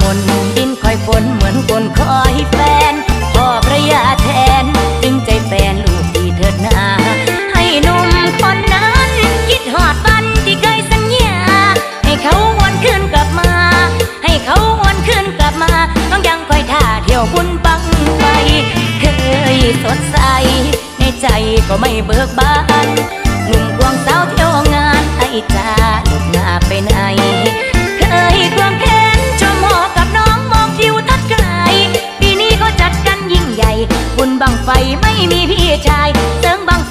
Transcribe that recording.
มนดินคอยฝนเหมือนคนคอยแฟนพ่อพระยาแทนดึงใจแฟนลูกดีเถิดนา ให้นุ่มคนนั้น คิดหอดวันที่เคยสัญญา ให้เขาวนคืนกลับมา ให้เขาวนคืนกลับมาต้องยังคอยท่าเที่ยวบุญบังไฟเคยสดใส ในใจก็ไม่เบิกบาน บุญบังไฟไม่มีพี่ชายเสริงบัง